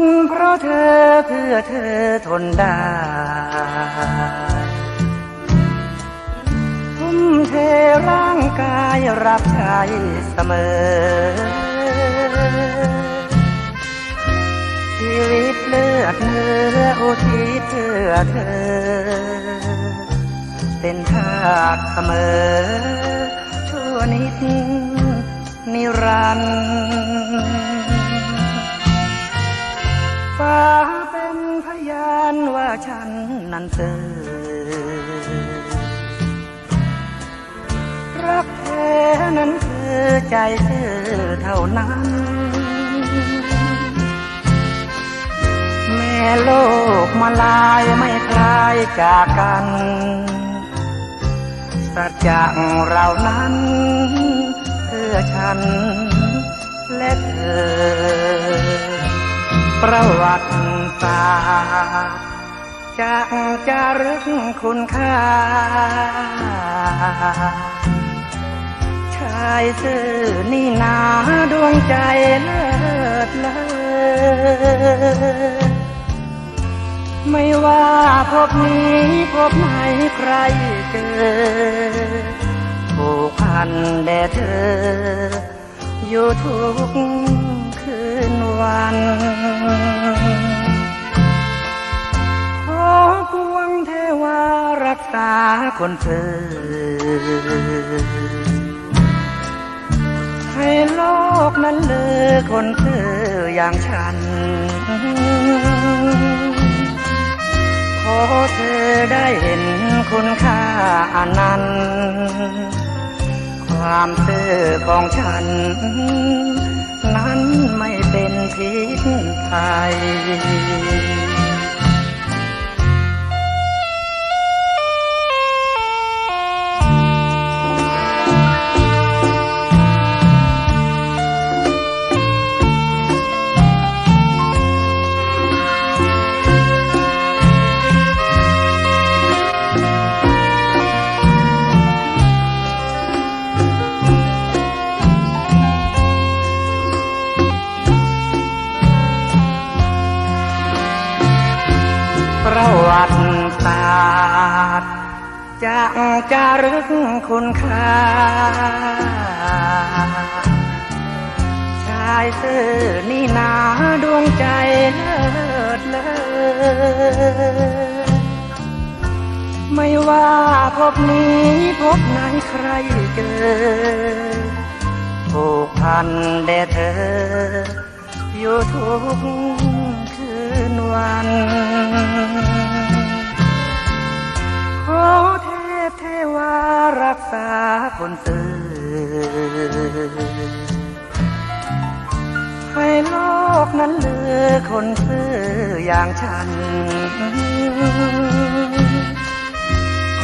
นเพราะเธอเธอทนได้ทุ่มเทร่างกายรับใช้เสมอ ชีวิตเลือดเนื้ออุทิศเพื่อเธอ เป็นทาสเสมอ ชั่วนิดนิรันดร์ ฉันนั้นเจอรักแท้นั้นคือใจเธอเท่านั้น แม่โลกมาลายไม่คลายจากกัน สัจจะเรานั้นเพื่อฉันและเธอประวัติศาสตร์ จะจารึกคุณค่า ชายซื่อนี่นาดวงใจเลิศเลอไม่ว่าพบนี้พบไหนใครเจอผูกพันแด่เธอ อยู่ทุกคืนวัน รักษาคนเธอ ให้โลกนั้นเลือคนเธออย่างฉัน ขอเธอได้เห็นคุณค่าอันนั้น ความซื่อของฉัน นั้นไม่เป็นพิษภัย วัติศาสตร์จะจารึกคุณค่า ชายซื่อนี่นาดวงใจเลิศเลอไม่ว่าพบนี้พบไหนใครเจอผูกพันแด่เธอ อยู่ทุกคืนวัน รักษาคนซื่อให้โลกนั้นเลือคนซื่ออย่างฉัน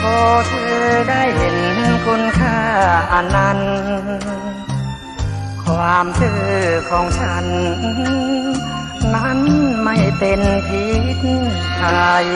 ขอเธอได้เห็นคุณค่าอันนั้น ความซื่อของฉัน นั้นไม่เป็นพิษภัย